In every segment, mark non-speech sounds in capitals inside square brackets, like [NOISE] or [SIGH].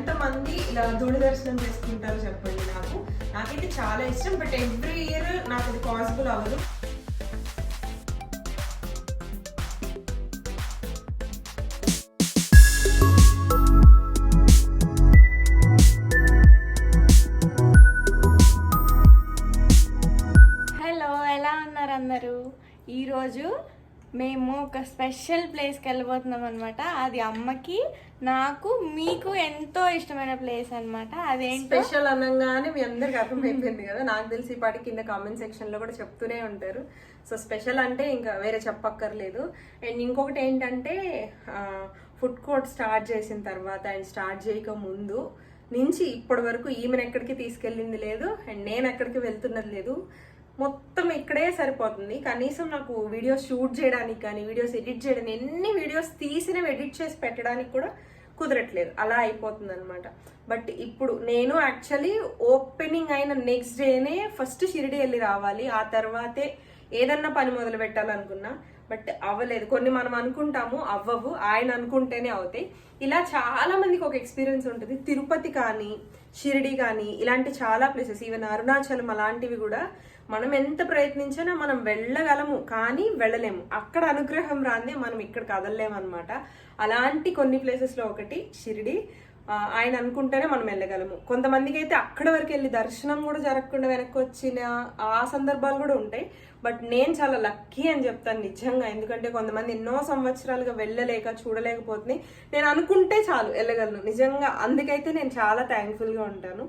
ఎంతమంది ఇలా ధూళి దర్శనం చేసుకుంటారో చెప్పండి నాకు. నాకైతే చాలా ఇష్టం బట్ ఎవ్రీ ఇయర్ నాకు అది పాసిబుల్ అవ్వదు. హలో ఎలా ఉన్నారు అందరూ? ఈరోజు మేము ఒక స్పెషల్ ప్లేస్కి వెళ్ళిపోతున్నాం అనమాట అది అమ్మకి నాకు మీకు ఎంతో ఇష్టమైన ప్లేస్ అనమాట అదేంటి స్పెషల్ అనగానే మీ అందరికి అర్థమైపోయింది కదా. నాకు తెలిసి పాటి కింద కామెంట్ సెక్షన్లో కూడా చెప్తూనే ఉంటారు. సో స్పెషల్ అంటే ఇంకా వేరే చెప్పక్కర్లేదు. అండ్ ఇంకొకటి ఏంటంటే ఫుడ్ కోర్ట్ స్టార్ట్ చేసిన తర్వాత అండ్ స్టార్ట్ చేయక ముందు నుంచి ఇప్పటి వరకు ఈమెను ఎక్కడికి తీసుకెళ్ళింది లేదు. అండ్ నేను ఎక్కడికి వెళ్తున్నది లేదు. మొత్తం ఇక్కడే సరిపోతుంది. కనీసం నాకు వీడియోస్ షూట్ చేయడానికి కానీ వీడియోస్ ఎడిట్ చేయడానికి ఎన్ని వీడియోస్ తీసినవి ఎడిట్ చేసి పెట్టడానికి కూడా కుదరట్లేదు. అలా అయిపోతుంది అనమాట బట్ ఇప్పుడు నేను యాక్చువల్లీ ఓపెనింగ్ అయిన నెక్స్ట్ డేనే ఫస్ట్ షిరిడి వెళ్ళి రావాలి. ఆ తర్వాతే ఏదన్నా పని మొదలు పెట్టాలనుకున్నా బట్ అవ్వలేదు. కొన్ని మనం అనుకుంటాము అవ్వవు. ఆయన అనుకుంటేనే అవుతాయి. ఇలా చాలా మందికి ఒక ఎక్స్పీరియన్స్ ఉంటుంది. తిరుపతి కానీ షిరిడి కానీ ఇలాంటి చాలా ప్లేసెస్ ఈవెన్ అరుణాచలం అలాంటివి కూడా మనం ఎంత ప్రయత్నించినా మనం వెళ్ళగలము కానీ వెళ్ళలేము. అక్కడ అనుగ్రహం రాందే మనం ఇక్కడ కదలలేము అనమాట అలాంటి కొన్ని ప్లేసెస్లో ఒకటి షిరిడి. ఆయన అనుకుంటేనే మనం వెళ్ళగలము. కొంతమందికి అయితే అక్కడ వరకు వెళ్ళి దర్శనం కూడా జరగకుండా వెనక్కి వచ్చిన ఆ సందర్భాలు కూడా ఉంటాయి. బట్ నేను చాలా లక్కీ అని చెప్తాను నిజంగా. ఎందుకంటే కొంతమంది ఎన్నో సంవత్సరాలుగా వెళ్ళలేక చూడలేకపోతుంది నేను అనుకుంటే చాలు వెళ్ళగలను. నిజంగా అందుకైతే నేను చాలా థ్యాంక్ఫుల్గా ఉంటాను.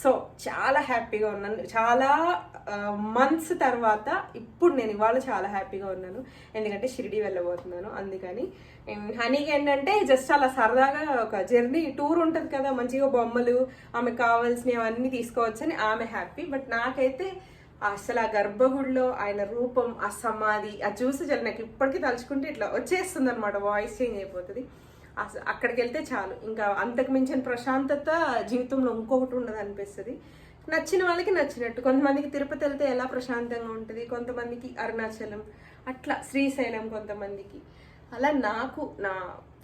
సో చాలా హ్యాపీగా ఉన్నాను. చాలా మంత్స్ తర్వాత ఇప్పుడు నేను ఇవాళ చాలా హ్యాపీగా ఉన్నాను. ఎందుకంటే షిరిడి వెళ్ళబోతున్నాను. అందుకని హనీకి ఏంటంటే జస్ట్ అలా సరదాగా ఒక జర్నీ టూర్ ఉంటుంది కదా మంచిగా బొమ్మలు ఆమెకు కావాల్సినవి అవన్నీ తీసుకోవచ్చని ఆమె హ్యాపీ బట్ నాకైతే అసలు ఆ గర్భగుడిలో ఆయన రూపం ఆ సమాధి ఆ చూసి చాలా నాకు ఇప్పటికీ తలుచుకుంటే ఇట్లా వచ్చేస్తుంది అనమాట వాయిస్ చేంజ్ అయిపోతుంది. అక్కడికి వెళ్తే చాలు. ఇంకా అంతకు మించిన ప్రశాంతత జీవితంలో ఇంకొకటి ఉండదు అనిపిస్తుంది నచ్చిన వాళ్ళకి నచ్చినట్టు. కొంతమందికి తిరుపతి వెళ్తే ఎలా ప్రశాంతంగా ఉంటుంది? కొంతమందికి అరుణాచలం. అట్లా శ్రీశైలం కొంతమందికి. అలా నాకు నా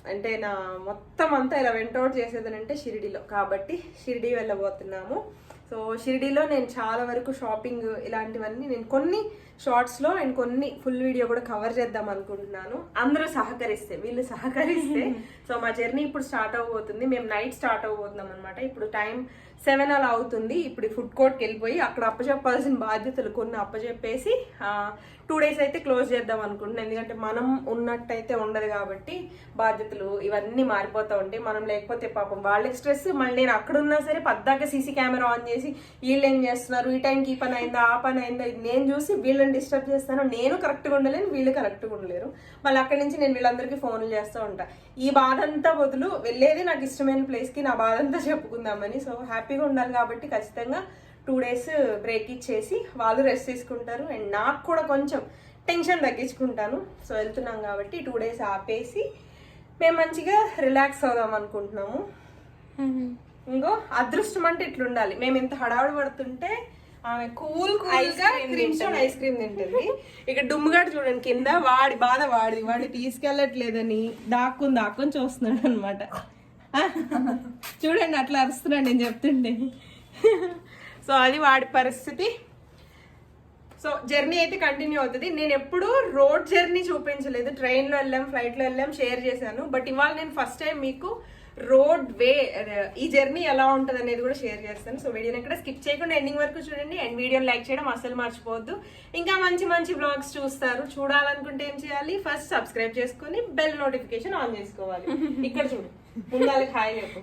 అంటే నా మొత్తం అంతా ఇలా వెంటౌట్ చేసేది అంటే షిరిడిలో. కాబట్టి షిరిడి వెళ్ళబోతున్నాము. సో షిరిడిలో నేను చాలా వరకు షాపింగ్ ఇలాంటివన్నీ నేను కొన్ని షార్ట్స్లో అండ్ కొన్ని ఫుల్ వీడియో కూడా కవర్ చేద్దాం అనుకుంటున్నాను. అందరూ సహకరిస్తే వీళ్ళు సహకరిస్తే. [LAUGHS] సో మా జర్నీ ఇప్పుడు స్టార్ట్ అవబోతుంది మేము నైట్ స్టార్ట్ అవబోతున్నాం అనమాట ఇప్పుడు టైం సెవెన్ అలా అవుతుంది. ఇప్పుడు ఫుడ్ కోర్ట్కి వెళ్ళిపోయి అక్కడ అప్పచెప్పాల్సిన బాధ్యతలు కొన్ని అప్పచెప్పేసి టూ డేస్ అయితే క్లోజ్ చేద్దాం అనుకుంటున్నాను ఎందుకంటే మనం ఉన్నట్టయితే ఉండదు కాబట్టి బాధ్యతలు ఇవన్నీ మారిపోతూ ఉంటాయి. మనం లేకపోతే పాపం వాళ్ళకి స్ట్రెస్ మళ్ళీ నేను అక్కడ ఉన్నా సరే పద్దాక సీసీ కెమెరా ఆన్ చేసి వీళ్ళు ఏం చేస్తున్నారు? ఈ టైంకి ఈ పని అయిందా? ఆ పని అయిందా? ఇది నేను చూసి వీళ్ళని డిస్టర్బ్ చేస్తాను. నేను కరెక్ట్గా ఉండలేను వీళ్ళు కరెక్ట్గా ఉండలేరు. మళ్ళీ అక్కడి నుంచి నేను వీళ్ళందరికీ ఫోన్లు చేస్తూ ఉంటాను ఈ బాధ అంతా బదులు వెళ్ళేది నాకు ఇష్టమైన ప్లేస్కి నా బాధ అంతా చెప్పుకుందామని. సో హ్యాపీ హ్యాపీగా ఉండాలి కాబట్టి ఖచ్చితంగా టూ డేస్ బ్రేక్ ఇచ్చేసి వాళ్ళు రెస్ట్ తీసుకుంటారు. అండ్ నాకు కూడా కొంచెం టెన్షన్ తగ్గించుకుంటాను. సో వెళ్తున్నాం కాబట్టి టూ డేస్ ఆపేసి మేము మంచిగా రిలాక్స్ అవుదాం అనుకుంటున్నాము. ఇంకో అదృష్టం అంటే ఇట్లుండాలి. మేము ఇంత హడావుడి పడుతుంటే ఆమె కూల్ కూల్గా ఐస్ క్రీమ్ తింటుంది. ఇక డుమ్ముగాడు చూడండి కింద వాడి బాధ వాడిది. వాడి తీసుకెళ్ళట్లేదని దాక్కుని దాక్కుని చూస్తున్నాడు అనమాట. [LAUGHS] చూడండి అట్లా అరుస్తున్నాడు నేను చెప్తుండే సో అది వాడి పరిస్థితి. సో జర్నీ అయితే కంటిన్యూ అవుతుంది. నేను ఎప్పుడు రోడ్ జర్నీ చూపించలేదు. ట్రైన్లో వెళ్ళాం ఫ్లైట్లో వెళ్ళాం షేర్ చేశాను. బట్ ఇవాళ నేను ఫస్ట్ టైం మీకు రోడ్ వే ఈ జర్నీ ఎలా ఉంటుంది అనేది కూడా షేర్ చేస్తాను. సో వీడియోని ఎక్కడ స్కిప్ చేయకుండా ఎండింగ్ వరకు చూడండి. అండ్ వీడియోని లైక్ చేయడం అస్సలు మర్చిపోవద్దు. ఇంకా మంచి మంచి బ్లాగ్స్ చూస్తారు. చూడాలనుకుంటే ఏం చేయాలి? ఫస్ట్ సబ్స్క్రైబ్ చేసుకొని బెల్ నోటిఫికేషన్ ఆన్ చేసుకోవాలి. ఇక్కడ చూడు. ముందాలకి హాయ్ చెప్పు.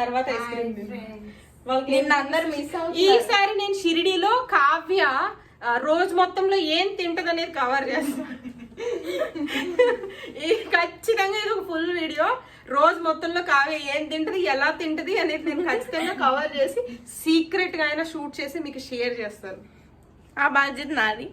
తర్వాత ఐస్ క్రీమ్ ఈసారి నేను షిరిడిలో కావ్య రోజు మొత్తంలో ఏం తింటది అనేది కవర్ చేస్తాను ఈ ఖచ్చితంగా ఇది ఒక ఫుల్ వీడియో రోజు మొత్తంలో కావే ఏం తింటది ఎలా తింటది అనేది నేను ఖచ్చితంగా కవర్ చేసి సీక్రెట్గా అయినా షూట్ చేసి మీకు షేర్ చేస్తాను. ఆ బాధ్యత నాది.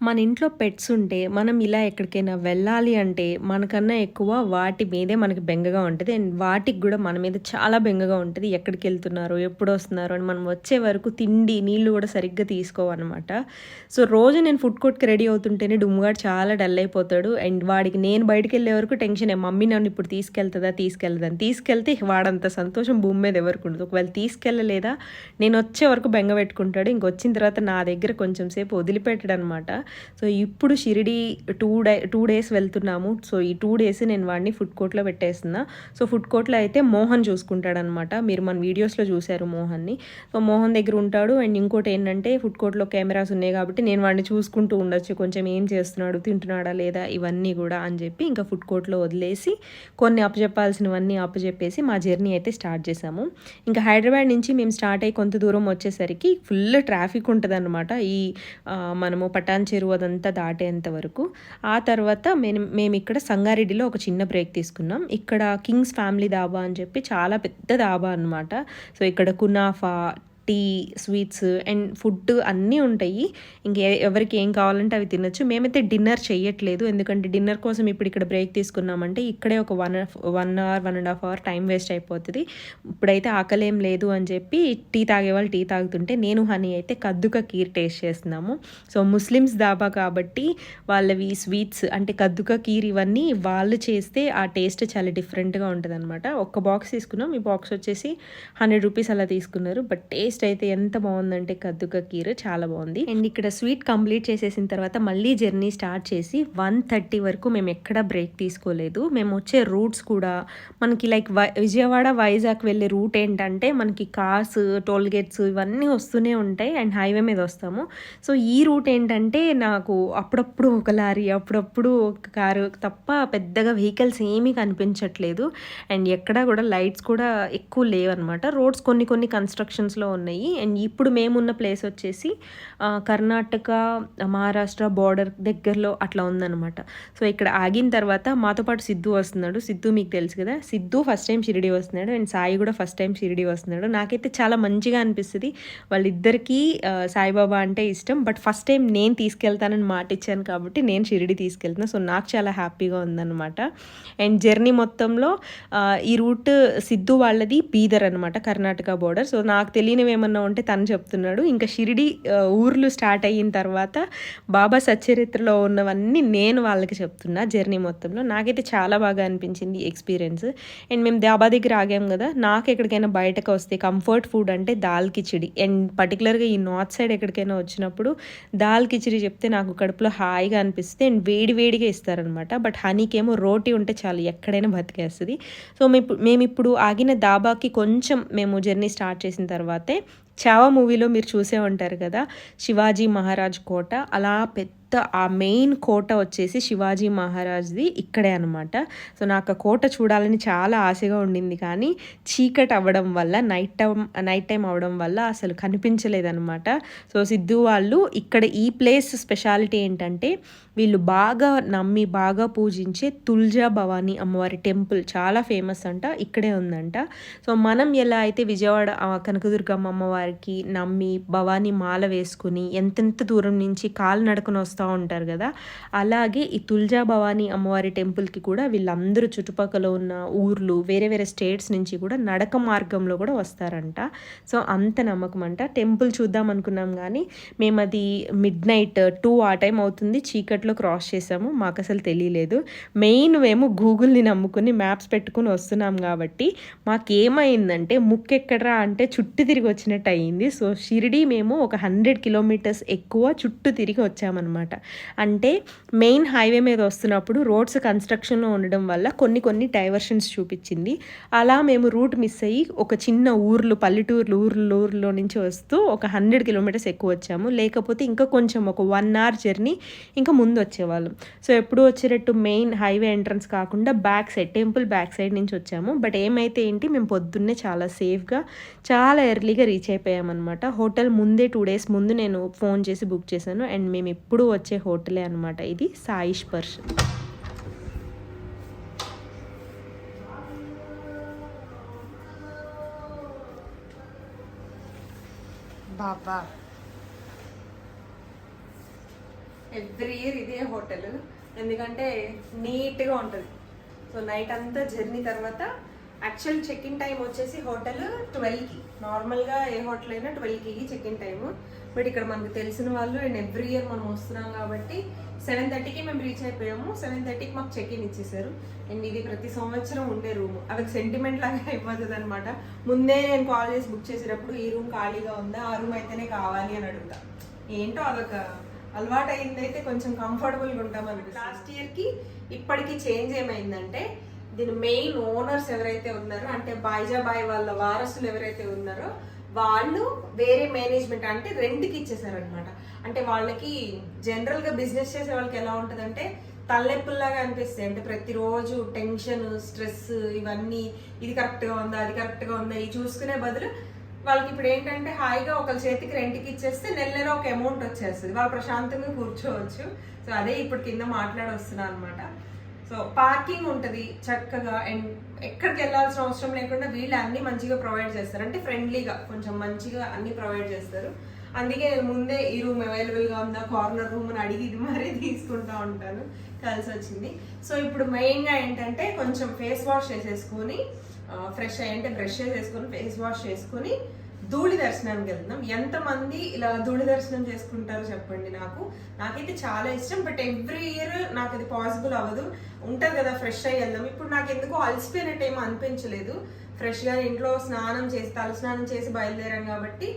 మన ఇంట్లో పెట్స్ ఉంటే మనం ఇలా ఎక్కడికైనా వెళ్ళాలి అంటే మనకన్నా ఎక్కువ వాటి మీదే మనకి బెంగగా ఉంటుంది. అండ్ వాటికి కూడా మన మీద చాలా బెంగగా ఉంటుంది. ఎక్కడికి వెళ్తున్నారు ఎప్పుడు వస్తున్నారు అని మనం వచ్చే వరకు తిండి నీళ్ళు కూడా సరిగ్గా తీసుకోవన్నమాట. సో రోజు నేను ఫుడ్ కోర్ట్కి రెడీ అవుతుంటేనే డుమ్గాడు చాలా డల్ అయిపోతాడు. అండ్ వాడికి నేను బయటకు వెళ్ళే వరకు టెన్షన్ మమ్మీ నన్ను ఇప్పుడు తీసుకెళ్తుందా తీసుకెళ్తుందని తీసుకెళ్తే వాడంత సంతోషం భూమి మీద ఎవరికి ఉండదు. ఒకవేళ తీసుకెళ్ళలేదా నేను వచ్చే వరకు బెంగ పెట్టుకుంటాడు. ఇంకొచ్చిన తర్వాత నా దగ్గర కొంచెం సేపు వదిలిపెట్టడం అనమాట సో ఇప్పుడు Shirdi two day two days వెళ్తున్నాము. సో ఈ టూ డేస్ నేను వాడిని ఫుడ్ కోర్ట్లో పెట్టేస్తున్నా. సో ఫుడ్ కోర్ట్లో అయితే మోహన్ చూసుకుంటాడనమాట మీరు మన వీడియోస్లో చూశారు మోహన్ని. సో మోహన్ దగ్గర ఉంటాడు. అండ్ ఇంకోటి ఏంటంటే ఫుడ్ కోర్ట్లో కెమెరాస్ ఉన్నాయి కాబట్టి నేను వాడిని చూసుకుంటూ ఉండొచ్చు. కొంచెం ఏం చేస్తున్నాడు తింటున్నాడా లేదా ఇవన్నీ కూడా అని చెప్పి ఇంకా ఫుడ్ కోర్ట్లో వదిలేసి కొన్ని అప్పచెప్పాల్సినవన్నీ అప్పచెప్పేసి మా జర్నీ అయితే స్టార్ట్ చేసాము ఇంకా హైదరాబాద్ నుంచి మేము స్టార్ట్ అయ్యి కొంత దూరం వచ్చేసరికి ఫుల్ ట్రాఫిక్ ఉంటుందన్నమాట. ఈ మనము పటాన్ చెరువు అదంతా దాటేంత వరకు ఆ తర్వాత మేము మేము ఇక్కడ సంగారెడ్డిలో ఒక చిన్న బ్రేక్ తీసుకున్నాం. ఇక్కడ కింగ్స్ ఫ్యామిలీ దాబా అని చెప్పి చాలా పెద్ద దాబా అన్నమాట. సో ఇక్కడ కునాఫా టీ స్వీట్స్ అండ్ ఫుడ్ అన్నీ ఉంటాయి. ఇంకే ఎవరికి ఏం కావాలంటే అవి తినొచ్చు. మేమైతే డిన్నర్ చేయట్లేదు ఎందుకంటే డిన్నర్ కోసం ఇప్పుడు ఇక్కడ బ్రేక్ తీసుకున్నామంటే ఇక్కడే ఒక one one hour one and half hour time waste అయిపోతుంది. ఇప్పుడైతే ఆకలేం లేదు అని చెప్పి టీ తాగే వాళ్ళు టీ తాగుతుంటే నేను హనీ అయితే కద్దుక కీర్ టేస్ట్ చేస్తున్నాము. సో ముస్లిమ్స్ దాబా కాబట్టి వాళ్ళవి స్వీట్స్ అంటే కద్దుక కీర్ ఇవన్నీ వాళ్ళు చేస్తే ఆ టేస్ట్ చాలా డిఫరెంట్గా ఉంటుంది అనమాట ఒక్క బాక్స్ తీసుకున్నాం. ఈ బాక్స్ వచ్చేసి హండ్రెడ్ రూపీస్ అలా తీసుకున్నారు. బట్ టేస్ట్ అయితే ఎంత బాగుందంటే కద్దుక కీర్ చాలా బాగుంది. అండ్ ఇక్కడ స్వీట్ కంప్లీట్ చేసేసిన తర్వాత మళ్ళీ జర్నీ స్టార్ట్ చేసి వన్ థర్టీ వరకు మేము ఎక్కడ బ్రేక్ తీసుకోలేదు. మేము వచ్చే రూట్స్ కూడా మనకి లైక్ వై- విజయవాడ వైజాగ్ వెళ్ళే రూట్ ఏంటంటే మనకి కార్స్ టోల్ గేట్స్ ఇవన్నీ వస్తూనే ఉంటాయి అండ్ హైవే మీద వస్తాము. సో ఈ రూట్ ఏంటంటే నాకు అప్పుడప్పుడు ఒక లారీ అప్పుడప్పుడు ఒక కారు తప్ప పెద్దగా వెహికల్స్ ఏమీ కనిపించట్లేదు. అండ్ ఎక్కడా కూడా లైట్స్ కూడా ఎక్కువ లేవన్నమాట. రోడ్స్ కొన్ని కొన్ని కన్స్ట్రక్షన్స్లో ఉన్నాయి. అండ్ ఇప్పుడు మేమున్న ప్లేస్ వచ్చేసి కర్ణాటక మహారాష్ట్ర బార్డర్ దగ్గరలో అట్లా ఉందన్నమాట. సో ఇక్కడ ఆగిన తర్వాత మాతో పాటు సిద్ధు వస్తున్నాడు. సిద్ధు మీకు తెలుసు కదా. సిద్ధు ఫస్ట్ టైం షిరిడి వస్తున్నాడు. అండ్ సాయి కూడా ఫస్ట్ టైం షిరిడి వస్తున్నాడు. నాకైతే చాలా మంచిగా అనిపిస్తుంది. వాళ్ళిద్దరికీ సాయిబాబా అంటే ఇష్టం. బట్ ఫస్ట్ టైం నేను తీసుకెళ్తానని మాట ఇచ్చాను కాబట్టి నేను షిరిడి తీసుకెళ్తున్నాను సో నాకు చాలా హ్యాపీగా ఉందన్నమాట. అండ్ జర్నీ మొత్తంలో ఈ రూట్ సిద్ధు వాళ్ళది బీదర్ అనమాట కర్ణాటక బోర్డర్. సో నాకు తెలియనివి ఏమన్నా ఉంటే తను చెప్తున్నాడు. ఇంకా షిరిడి ఊర్లు స్టార్ట్ అయిన తర్వాత బాబా సచ్చరిత్రలో ఉన్నవన్నీ నేను వాళ్ళకి చెప్తున్నా జర్నీ మొత్తంలో. నాకైతే చాలా బాగా అనిపించింది ఎక్స్పీరియన్స్. అండ్ మేము దాబా దగ్గర ఆగాం కదా నాకు ఎక్కడికైనా బయటకు వస్తే కంఫర్ట్ ఫుడ్ అంటే దాల్ కిచిడి. అండ్ పర్టికులర్గా ఈ నార్త్ సైడ్ ఎక్కడికైనా వచ్చినప్పుడు దాల్ కిచిడి చెప్తే నాకు కడుపులో హాయిగా అనిపిస్తుంది. అండ్ వేడి వేడిగా ఇస్తారనమాట బట్ హనీకేమో రోటీ ఉంటే చాలు ఎక్కడైనా బతికేస్తుంది. సో మేము మేము ఇప్పుడు ఆగిన దాబాకి కొంచెం మేము జర్నీ స్టార్ట్ చేసిన తర్వాతే చావా మూవీలో మీరు చూసే ఉంటారు కదా శివాజీ మహారాజ్ కోట అలా పెద్ద ఆ మెయిన్ కోట వచ్చేసి శివాజీ మహారాజ్ది ఇక్కడే అనమాట సో నాకు ఆ కోట చూడాలని చాలా ఆశగా ఉండింది కానీ చీకటి అవ్వడం వల్ల నైట్ టైం నైట్ టైం అవ్వడం వల్ల అసలు కనిపించలేదనమాట సో సిద్ధు వాళ్ళు ఇక్కడ ఈ ప్లేస్ స్పెషాలిటీ ఏంటంటే వీళ్ళు బాగా నమ్మి బాగా పూజించే తుల్జా భవానీ అమ్మవారి టెంపుల్ చాలా ఫేమస్ అంట ఇక్కడే ఉందంట. సో మనం ఎలా అయితే విజయవాడ కనకదుర్గమ్మ అమ్మవారికి నమ్మి భవానీ మాల వేసుకుని ఎంతెంత దూరం నుంచి కాలు నడకన వస్తాం ఉంటారు కదా. అలాగే ఈ తుల్జా భవానీ అమ్మవారి టెంపుల్కి కూడా వీళ్ళందరూ చుట్టుపక్కల ఉన్న ఊర్లు వేరే వేరే స్టేట్స్ నుంచి కూడా నడక మార్గంలో కూడా వస్తారంట. సో అంత నమ్మకం అంట. టెంపుల్ చూద్దాం అనుకున్నాం కానీ మేము అది మిడ్ నైట్ టూ ఆ టైం అవుతుంది. చీకట్లో క్రాస్ చేసాము. మాకు అసలు తెలియలేదు. మెయిన్ మేము గూగుల్ని నమ్ముకుని మ్యాప్స్ పెట్టుకుని వస్తున్నాం కాబట్టి మాకేమైందంటే ముక్కు ఎక్కడరా అంటే చుట్టూ తిరిగి వచ్చినట్టు అయ్యింది సో షిరిడి మేము ఒక హండ్రెడ్ కిలోమీటర్స్ ఎక్కువ చుట్టూ తిరిగి వచ్చామన్నమాట. అంటే మెయిన్ హైవే మీద వస్తున్నప్పుడు రోడ్స్ కన్స్ట్రక్షన్లో ఉండడం వల్ల కొన్ని కొన్ని డైవర్షన్స్ చూపించింది. అలా మేము రూట్ మిస్ అయ్యి ఒక చిన్న ఊర్లు పల్లెటూర్లు ఊర్లు ఊర్లో నుంచి వస్తూ ఒక హండ్రెడ్ కిలోమీటర్స్ ఎక్కువ వచ్చాము. లేకపోతే ఇంకా కొంచెం ఒక వన్ అవర్ జర్నీ ఇంకా ముందు వచ్చేవాళ్ళం. సో ఎప్పుడు వచ్చేటట్టు మెయిన్ హైవే ఎంట్రన్స్ కాకుండా back side temple back side నుంచి వచ్చాము. బట్ ఏమైతే ఏంటి మేము పొద్దున్నే చాలా సేఫ్గా చాలా ఎర్లీగా రీచ్ అయిపోయామన్నమాట. హోటల్ ముందే టూ డేస్ ముందు నేను ఫోన్ చేసి బుక్ చేశాను. అండ్ మేము ఎప్పుడు వచ్చే హోటలే అనమాట ఇది సాయి స్పర్శ. బాబా. ఎవ్రీ ఇయర్ ఇదే హోటల్. ఎందుకంటే నీట్గా ఉంటుంది. సో నైట్ అంతా జర్నీ తర్వాత యాక్చువల్ చెక్ ఇన్ టైం వచ్చేసి హోటల్ ట్వెల్వ్కి నార్మల్గా ఏ హోటల్ అయినా ట్వెల్వ్కి చెక్ ఇన్ టైము బట్ ఇక్కడ మనకు తెలిసిన వాళ్ళు అండ్ ఎవ్రీ ఇయర్ మనం వస్తున్నాం కాబట్టి సెవెన్ థర్టీకి మేము రీచ్ అయిపోయాము. సెవెన్ థర్టీకి మాకు చెక్ ఇన్ ఇచ్చేసారు అండ్ ఇది ప్రతి సంవత్సరం ఉండే రూమ్ అది సెంటిమెంట్ లాగా అయిపోతుంది అనమాట ముందే నేను కాల్ చేసి బుక్ చేసేటప్పుడు ఈ రూమ్ ఖాళీగా ఉందా? ఆ రూమ్ అయితేనే కావాలి అని అడుగుతా. ఏంటో అదొక అలవాటు అయిందైతే కొంచెం కంఫర్టబుల్గా ఉంటాం అనిపిస్తుంది. లాస్ట్ ఇయర్కి ఇప్పటికీ చేంజ్ ఏమైందంటే దీని మెయిన్ ఓనర్స్ ఎవరైతే ఉన్నారో అంటే బాయ్జాబాయ్ వాళ్ళ వారసులు ఎవరైతే ఉన్నారో వాళ్ళు వేరే మేనేజ్మెంట్ అంటే రెంట్కి ఇచ్చేసారనమాట అంటే వాళ్ళకి జనరల్గా బిజినెస్ చేసే వాళ్ళకి ఎలా ఉంటుందంటే తలెప్పుల్లాగా అనిపిస్తాయి. అంటే ప్రతిరోజు టెన్షన్ స్ట్రెస్ ఇవన్నీ ఇది కరెక్ట్గా ఉందా అది కరెక్ట్గా ఉందా ఇది చూసుకునే బదులు వాళ్ళకి ఇప్పుడు ఏంటంటే హాయిగా ఒకరి చేతికి రెంట్కి ఇచ్చేస్తే నెల నెల ఒక అమౌంట్ వచ్చేస్తుంది. వాళ్ళు ప్రశాంతంగా కూర్చోవచ్చు. సో అదే ఇప్పుడు కింద మాట్లాడొస్తున్నాను అనమాట సో పార్కింగ్ ఉంటుంది చక్కగా అండ్ ఎక్కడికి వెళ్ళాల్సిన అవసరం లేకుండా వీళ్ళు అన్ని మంచిగా ప్రొవైడ్ చేస్తారు. అంటే ఫ్రెండ్లీగా కొంచెం మంచిగా అన్ని ప్రొవైడ్ చేస్తారు. అందుకే నేను ముందే ఈ రూమ్ అవైలబుల్గా ఉందా కార్నర్ రూమ్ అని అడిగి ఇది మరీ తీసుకుంటా ఉంటాను. కలిసి వచ్చింది. సో ఇప్పుడు మెయిన్గా ఏంటంటే కొంచెం ఫేస్ వాష్ చేసేసుకొని ఫ్రెష్ అయ్యి అంటే బ్రష్ చేసేసుకొని ఫేస్ వాష్ చేసుకొని ధూళి దర్శనానికి వెళ్తున్నాం. ఎంతమంది ఇలా ధూళి దర్శనం చేసుకుంటారో చెప్పండి నాకు. నాకైతే చాలా ఇష్టం బట్ ఎవ్రీ ఇయర్ నాకు అది పాసిబుల్ అవ్వదు. ఉంటుంది కదా ఫ్రెష్ అయ్యి వెళ్దాం. ఇప్పుడు నాకు ఎందుకో అలసిపోయినట్టు ఏమో అనిపించలేదు ఫ్రెష్గా ఇంట్లో స్నానం చేసి తలస్నానం చేసి బయలుదేరాం కాబట్టి.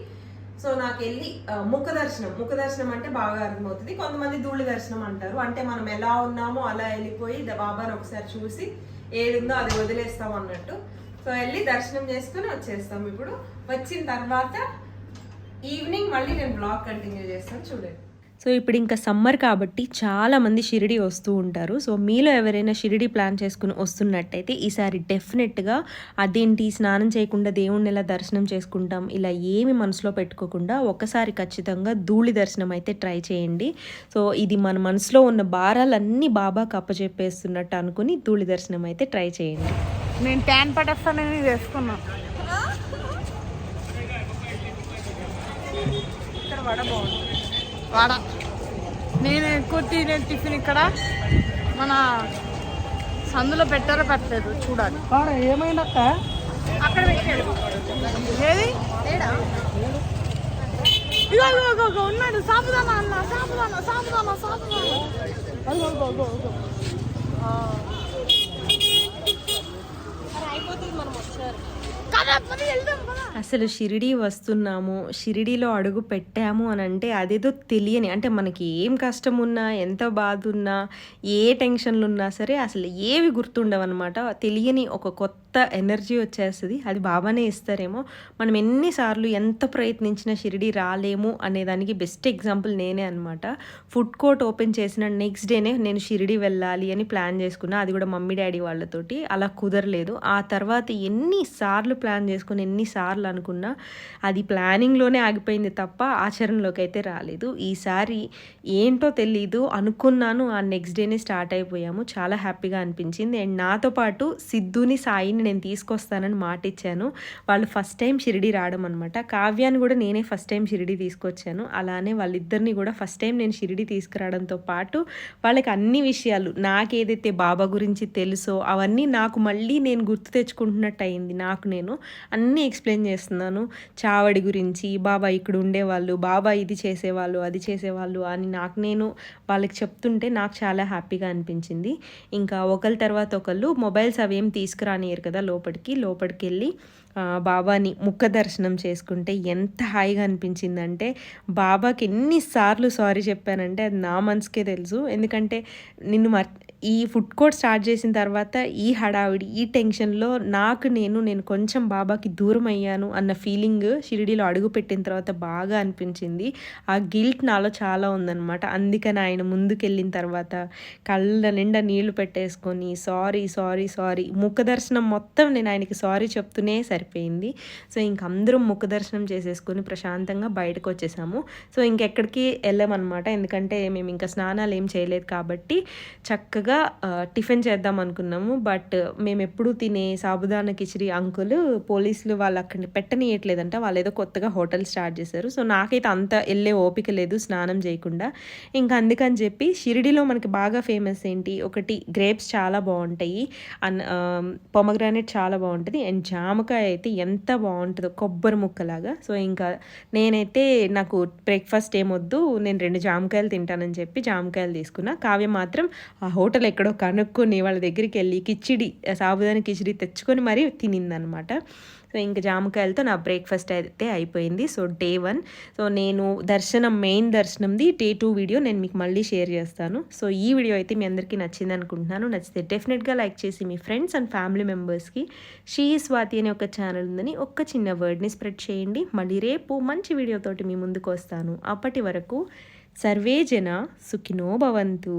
సో నాకు వెళ్ళి ముఖ దర్శనం. ముఖ దర్శనం అంటే బాగా అర్థమవుతుంది. కొంతమంది ధూళి దర్శనం అంటారు. అంటే మనం ఎలా ఉన్నామో అలా వెళ్ళిపోయి ద బాబాని ఒకసారి చూసి ఏది ఉందో అది వదిలేస్తాం అన్నట్టు. సో వెళ్ళి దర్శనం చేసుకుని వచ్చేస్తాం ఇప్పుడు. వచ్చిన తర్వాత ఈవినింగ్ మళ్ళీ నేను బ్లాగ్ కంటిన్యూ చేస్తాను చూడండి. సో ఇప్పుడు ఇంకా సమ్మర్ కాబట్టి చాలామంది షిరిడి వస్తూ ఉంటారు. సో మీలో ఎవరైనా షిరిడి ప్లాన్ చేసుకుని వస్తున్నట్టయితే ఈసారి డెఫినెట్గా అదేంటి స్నానం చేయకుండా దేవుణ్ణి ఎలా దర్శనం చేసుకుంటాం ఇలా ఏమి మనసులో పెట్టుకోకుండా ఒకసారి ఖచ్చితంగా ధూళి దర్శనం అయితే ట్రై చేయండి. సో ఇది మన మనసులో ఉన్న భారాలన్నీ బాబా కప్పచెప్పేస్తున్నట్టు అనుకుని ధూళి దర్శనం అయితే ట్రై చేయండి. నేను ట్యాన్ పట్టేస్తానని చేసుకున్నా. ఇక్కడ వడ బాగుంటుంది వాడ. నేను ఎక్కువ తినే టిఫిన్ ఇక్కడ మన సందులో పెట్టారో పెట్టలేదు చూడాలి. ఏమైందక్క? అక్కడ పెట్టాడు. ఏది? ఉన్నాడు. సాపుదానా అన్న సాపుదానా సాపుదానా సాపుదానా கதை எழுத అసలు షిరిడి వస్తున్నాము షిరిడిలో అడుగు పెట్టాము అని అంటే అదేదో తెలియని అంటే మనకి ఏం కష్టం ఉన్నా ఎంత బాధ ఉన్నా ఏ టెన్షన్లు ఉన్నా సరే అసలు ఏవి గుర్తుండవు అనమాట తెలియని ఒక కొత్త ఎనర్జీ వచ్చేస్తుంది. అది బాబానే ఇస్తారేమో. మనం ఎన్నిసార్లు ఎంత ప్రయత్నించినా షిరిడి రాలేము అనేదానికి బెస్ట్ ఎగ్జాంపుల్ నేనే అనమాట ఫుడ్ కోర్ట్ ఓపెన్ చేసిన నెక్స్ట్ డేనే నేను షిరిడి వెళ్ళాలి అని ప్లాన్ చేసుకున్నా. అది కూడా మమ్మీ డాడీ వాళ్ళతోటి. అలా కుదరలేదు. ఆ తర్వాత ఎన్నిసార్లు ప్లాన్ చేసుకుని ఎన్నిసార్లు అనుకున్నా అది ప్లానింగ్లోనే ఆగిపోయింది తప్ప ఆచరణలోకి అయితే రాలేదు. ఈసారి ఏంటో తెలీదు. అనుకున్నాను ఆ నెక్స్ట్ డేనే స్టార్ట్ అయిపోయాము. చాలా హ్యాపీగా అనిపించింది. అండ్ నాతో పాటు సిద్ధుని సాయిని నేను తీసుకొస్తానని మాట ఇచ్చాను వాళ్ళు ఫస్ట్ టైం షిరిడి రావడం అనమాట కావ్యాన్ని కూడా నేనే ఫస్ట్ టైం షిరిడి తీసుకొచ్చాను. అలానే వాళ్ళిద్దరిని కూడా ఫస్ట్ టైం నేను షిరిడి తీసుకురావడంతో పాటు వాళ్ళకి అన్ని విషయాలు నాకేదైతే బాబా గురించి తెలుసో అవన్నీ నాకు మళ్ళీ నేను గుర్తు తెచ్చుకుంటున్నట్టు అయింది నాకు నేను అన్నీ ఎక్స్ప్లెయిన్ చేస్తున్నాను. చావడి గురించి బాబా ఇక్కడ ఉండేవాళ్ళు బాబా ఇది చేసేవాళ్ళు అది చేసేవాళ్ళు అని నాకు నేను వాళ్ళకి చెప్తుంటే నాకు చాలా హ్యాపీగా అనిపించింది. ఇంకా ఒకరి తర్వాత ఒకళ్ళు మొబైల్స్ అవేం తీసుకురానియరు కదా లోపలికి. లోపలికి వెళ్ళి బాబాని ముఖ దర్శనం చేసుకుంటే ఎంత హాయిగా అనిపించిందంటే బాబాకి ఎన్నిసార్లు సారీ చెప్పానంటే అది నా మనసుకే తెలుసు. ఎందుకంటే నిన్ను మర్ ఈ ఫుడ్ కోర్ట్ స్టార్ట్ చేసిన తర్వాత ఈ హడావిడి ఈ టెన్షన్లో నాకు నేను నేను కొంచెం బాబాకి దూరం అయ్యాను అన్న ఫీలింగ్ షిరిడీలో అడుగు పెట్టిన తర్వాత బాగా అనిపించింది. ఆ గిల్ట్ నాలో చాలా ఉందన్నమాట. అందుకని ఆయన ముందుకెళ్ళిన తర్వాత కళ్ళ నిండా నీళ్ళు పెట్టేసుకొని సారీ సారీ సారీ ముఖ దర్శనం మొత్తం నేను ఆయనకి సారీ చెప్తూనే సరిపోయింది. సో ఇంక అందరం ముఖ దర్శనం చేసేసుకొని ప్రశాంతంగా బయటకు వచ్చేసాము. సో ఇంకెక్కడికి వెళ్ళామన్నమాట. ఎందుకంటే మేము ఇంకా స్నానాలు ఏం చేయలేదు కాబట్టి చక్కగా సింపుల్గా టిఫిన్ చేద్దాం అనుకున్నాము. బట్ మేము ఎప్పుడు తినే సాబుదానా కిచిడి అంకుల్ పోలీసులు వాళ్ళు అక్కడ పెట్టనీయట్లేదంట. వాళ్ళు ఏదో కొత్తగా హోటల్ స్టార్ట్ చేశారు. సో నాకైతే అంత వెళ్ళే ఓపిక లేదు స్నానం చేయకుండా. ఇంకా అందుకని చెప్పి షిరిడిలో మనకి బాగా ఫేమస్ ఏంటి? ఒకటి గ్రేప్స్ చాలా బాగుంటాయి. అన్ పొమగ్రానైట్ చాలా బాగుంటుంది. అండ్ జామకాయ అయితే ఎంత బాగుంటుందో కొబ్బరి ముక్కలాగా. సో ఇంకా నేనైతే నాకు బ్రేక్ఫాస్ట్ ఏమొద్దు. నేను రెండు జామకాయలు తింటానని చెప్పి జామకాయలు తీసుకున్నా. కావ్య మాత్రం ఆ హోటల్ ఎక్కడో కనుక్కొని వాళ్ళ దగ్గరికి వెళ్ళి కిచిడి సాబుదాని కిచిడి తెచ్చుకొని మరీ తినిందనమాట. సో ఇంకా జామకాయలతో నా బ్రేక్ఫాస్ట్ అయితే అయిపోయింది. సో డే వన్ సో నేను దర్శనం మెయిన్ దర్శనంది డే టూ వీడియో నేను మీకు మళ్ళీ షేర్ చేస్తాను. సో ఈ వీడియో అయితే మీ అందరికీ నచ్చింది అనుకుంటున్నాను. నచ్చితే డెఫినెట్గా లైక్ చేసి మీ ఫ్రెండ్స్ అండ్ ఫ్యామిలీ మెంబర్స్కి షీ స్వాతి అనే ఒక ఛానల్ ఉందని ఒక్క చిన్న వర్డ్ని స్ప్రెడ్ చేయండి. మళ్ళీ రేపు మంచి వీడియోతోటి మీ ముందుకు వస్తాను. అప్పటి వరకు సర్వే జన సుఖినో భవంతు.